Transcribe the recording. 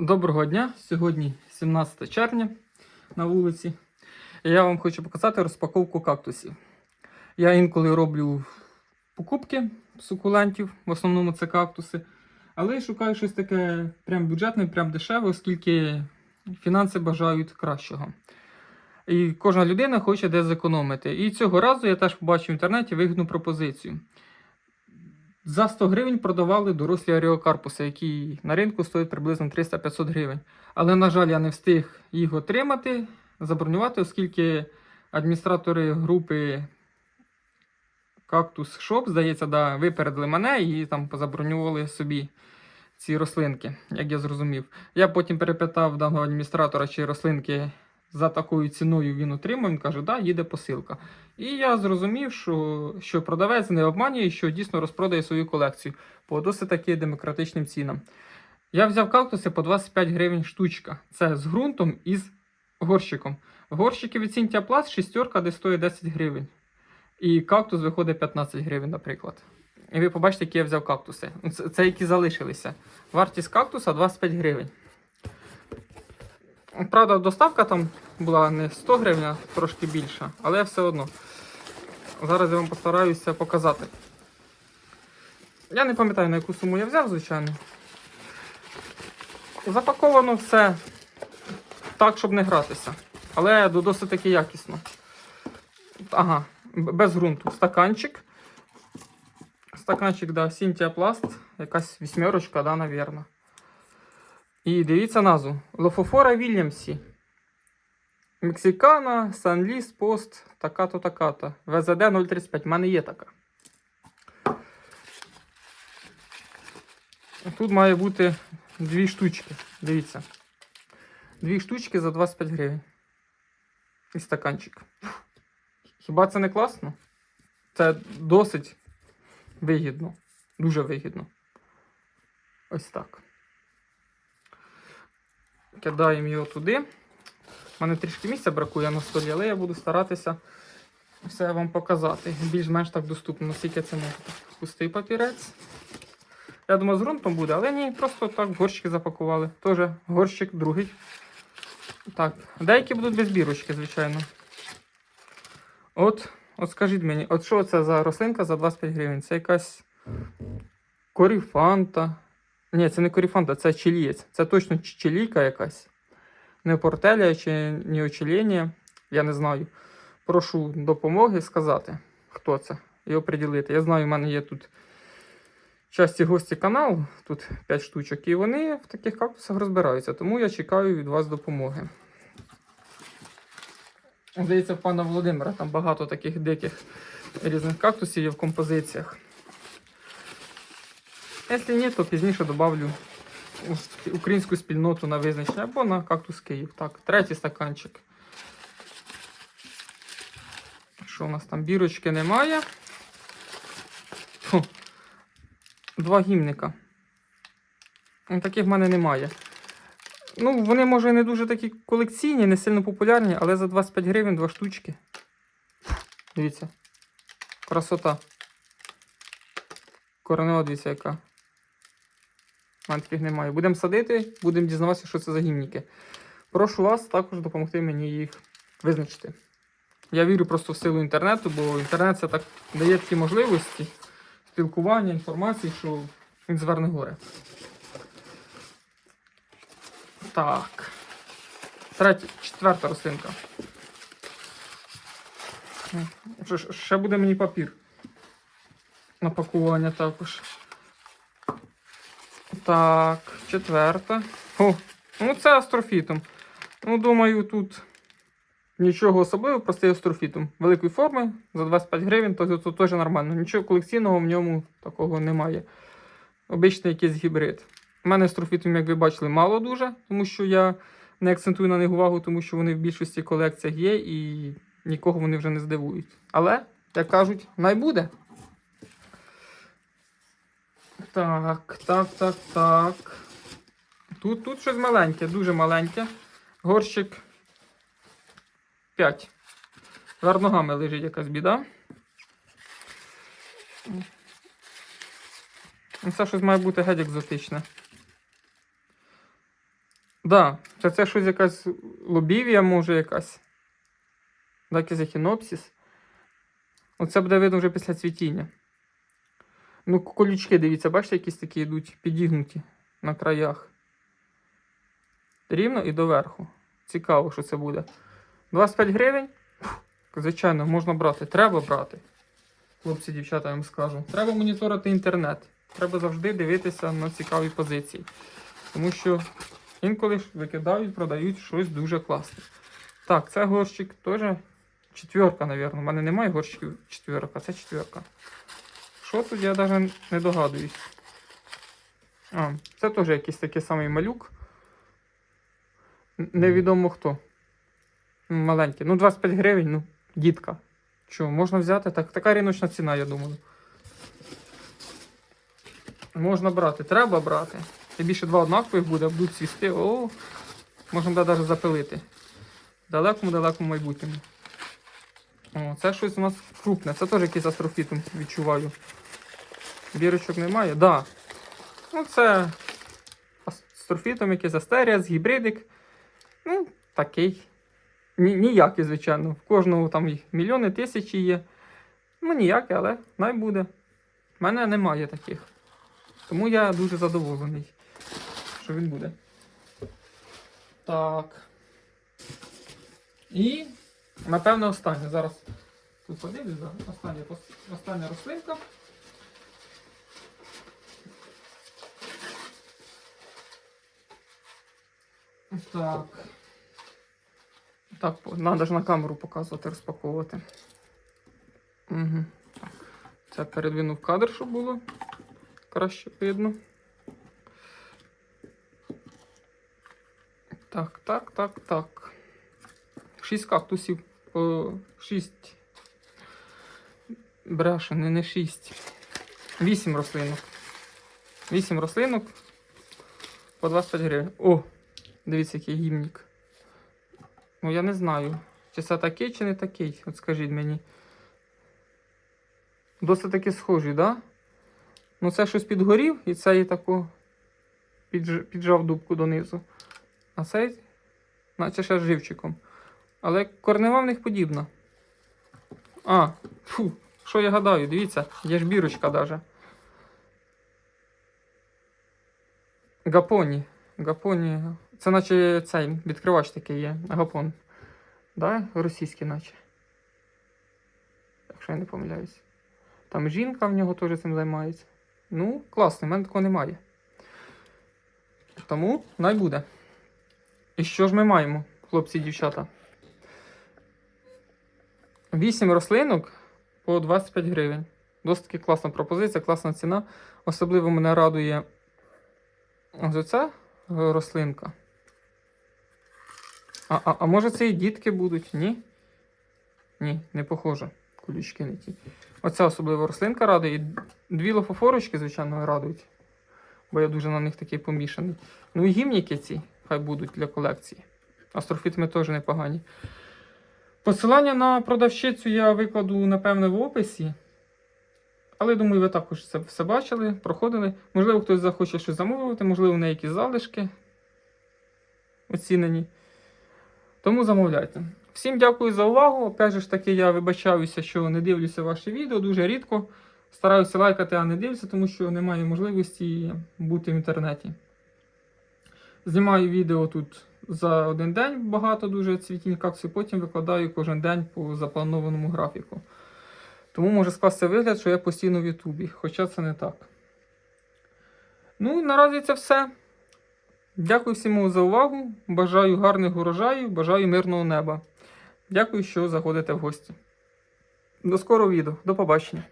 Доброго дня! Сьогодні 17 червня на вулиці. Я вам хочу показати розпаковку кактусів. Я інколи роблю покупки сукулентів, в основному це кактуси. Але я шукаю щось таке прям бюджетне, прям дешеве, оскільки фінанси бажають кращого. І кожна людина хоче де зекономити. І цього разу я теж побачив в інтернеті вигідну пропозицію. За 100 гривень продавали дорослі аріокарпуси, які на ринку стоять приблизно 300-500 гривень. Але, на жаль, я не встиг їх отримати, забронювати, оскільки адміністратори групи Cactus Shop, здається, да, випередили мене і там позабронювали собі ці рослинки, як я зрозумів. Я потім перепитав даного адміністратора, чи рослинки за такою ціною він отримав. Він каже, да, їде посилка. І я зрозумів, що, що продавець не обманює, що дійсно розпродає свою колекцію по досить таки демократичним цінам. Я взяв кактуси по 25 гривень штучка. Це з ґрунтом і з горщиком. Горщики від Cynthia Plus шістерка, де стоїть 10 гривень. І кактус виходить 15 гривень, наприклад. І ви побачите, які я взяв кактуси. Це, це які залишилися. Вартість кактуса 25 гривень. Правда, доставка там була не 100 гривень, а трошки більша, але все одно. Зараз я вам постараюся показати. Я не пам'ятаю, на яку суму я взяв, звичайно. Запаковано все так, щоб не гратися. Але досить таки якісно. Ага, без ґрунту. Стаканчик. Стаканчик, да, Plast. Якась вісьмерочка, да, навірно. І дивіться назву. Лофофора Вільямсі. Мексикана, Санліс, Пост, така-то, така-то. ВЗД 035. У мене є така. Тут має бути дві штучки. Дивіться. Дві штучки за 25 гривень. І стаканчик. Хіба це не класно? Це досить вигідно. Дуже вигідно. Ось так. Кидаємо його туди. У мене трішки місця бракує на столі, але я буду старатися все вам показати. Більш-менш так доступно, наскільки це можу. Пустий папірець. Я думаю, з ґрунтом буде, але ні, просто так горщики запакували. Теж горщик другий. Так, деякі будуть без бірочки, звичайно. От, от скажіть мені, от що це за рослинка за 25 гривень? Це якась коріфанта. Ні, це не коріфанта, це чилієць. Це точно чилійка якась. Не портеля чи не очеління, я не знаю. Прошу допомоги сказати, хто це, і оприділити. Я знаю, в мене є тут часті гості каналу, тут 5 штучок, і вони в таких кактусах розбираються, тому я чекаю від вас допомоги. Здається, в пана Володимира там багато таких диких різних кактусів є в композиціях. Якщо ні, то пізніше сп- українську спільноту на визначення або на кактус Київ. Так, третій стаканчик. Що у нас там бірочки немає? Фу. Два гімника. Ну, Таких в мене немає. Ну, вони, може, не дуже такі колекційні, не сильно популярні, але за 25 гривень два штучки. Дивіться. Красота. Коренева, дивіться, яка. У немає. Будемо садити, будемо дізнаватися, що це за гімніки. Прошу вас також допомогти мені їх визначити. Я вірю просто в силу інтернету, бо інтернет це так дає такі можливості спілкування, інформації, що він зверне горе. Так. Третя, четверта рослинка. Ще буде мені папір. На пакування також. Так, четверта. О, ну це астрофітум. Ну, думаю, тут нічого особливого, простий астрофітум. Великої форми за 25 гривень, то це теж нормально. Нічого колекційного в ньому такого немає. Обичний якийсь гібрид. У мене астрофітум, як ви бачили, мало дуже, тому що я не акцентую на них увагу, тому що вони в більшості колекціях є і нікого вони вже не здивують. Але, як кажуть, найбуде. Так, так, так, так. Тут, тут щось маленьке, дуже маленьке. Горщик 5. Вер ногами лежить якась біда. Ну, Це щось має бути геть екзотичне. Да, це, це щось якась лобівія, може якась. Да, якийсь ехінопсис. Оце буде видно вже після цвітіння. Ну, колючки, дивіться, бачите, якісь такі йдуть підігнуті на краях. Рівно і доверху. Цікаво, що це буде. 25 гривень. Звичайно, можна брати. Треба брати. Хлопці, дівчата, я вам скажу. Треба моніторити інтернет. Треба завжди дивитися на цікаві позиції. Тому що інколи викидають, продають щось дуже класне. Так, це горщик теж четверка, мабуть. У мене немає горщиків четверка, це четверка. Що тут, я навіть не догадуюсь. А, це теж якийсь такий самий малюк. Невідомо хто. Маленький. Ну, 25 гривень, ну, дітка. Що, можна взяти? Так, така риночна ціна, я думаю. Можна брати, треба брати. Тим більше два однакових буде, будуть цвісти. О, можна навіть запилити. Далекому-далекому майбутньому. О, це щось у нас крупне. Це теж якийсь астрофітум відчуваю. Бірочок немає? Да. Ну, це астрофітум, якийсь астеріас, гібридик. Ну, такий. Ні, ніякий, звичайно. В кожного там і мільйони тисячі є. Ну, ніякий, але най буде. У мене немає таких. Тому я дуже задоволений, що він буде. Так. І, напевно, останнє. Зараз тут подивлюсь, остання, остання рослинка. Так. Так, треба ж на камеру показувати, розпаковувати. Угу. Це передвинув кадр, щоб було краще видно. Так, так, так, так. Шість кактусів. По шість. Бреша, не, не шість. Вісім рослинок. Вісім рослинок. По 25 гривень. О! Дивіться, який гімнік. Ну, я не знаю, чи це такий, чи не такий. От скажіть мені. Досить таки схожий, так? Да? Ну, це щось підгорів, і це цей тако підж... піджав дубку донизу. А цей, наче ще живчиком. Але корнева в них подібна. А, фу, що я гадаю, дивіться, є ж бірочка даже. Гапоні. Гапоні. Це наче цей відкривач такий є. Гапон. Да? Російський, наче. Якщо я не помиляюсь. Там жінка в нього теж цим займається. Ну, класно, в мене такого немає. Тому най буде. І що ж ми маємо, хлопці і дівчата? 8 рослинок по 25 гривень. Досить таки класна пропозиція, класна ціна. Особливо мене радує ось оця е, рослинка. А, а, а може це і дітки будуть? Ні? Ні, не похоже. Колючки не ті. Оця особлива рослинка радує. І дві лофофорочки, звичайно, радують. Бо я дуже на них такий помішаний. Ну і гімніки ці хай будуть для колекції. Астрофітми теж непогані. Посилання на продавщицю я викладу, напевне, в описі. Але думаю, ви також це все бачили, проходили. Можливо, хтось захоче щось замовити, можливо, в неї якісь залишки оцінені. Тому замовляйте. Всім дякую за увагу. Опять же ж таки, я вибачаюся, що не дивлюся ваші відео дуже рідко. Стараюся лайкати, а не дивлюся, тому що немає можливості бути в інтернеті. Знімаю відео тут за один день багато дуже цвітінь кактусів, потім викладаю кожен день по запланованому графіку. Тому може скласти вигляд, що я постійно в Ютубі, хоча це не так. Ну, наразі це все. Дякую всім за увагу. Бажаю гарних урожаїв, бажаю мирного неба. Дякую, що заходите в гості. До скорого відео. До побачення.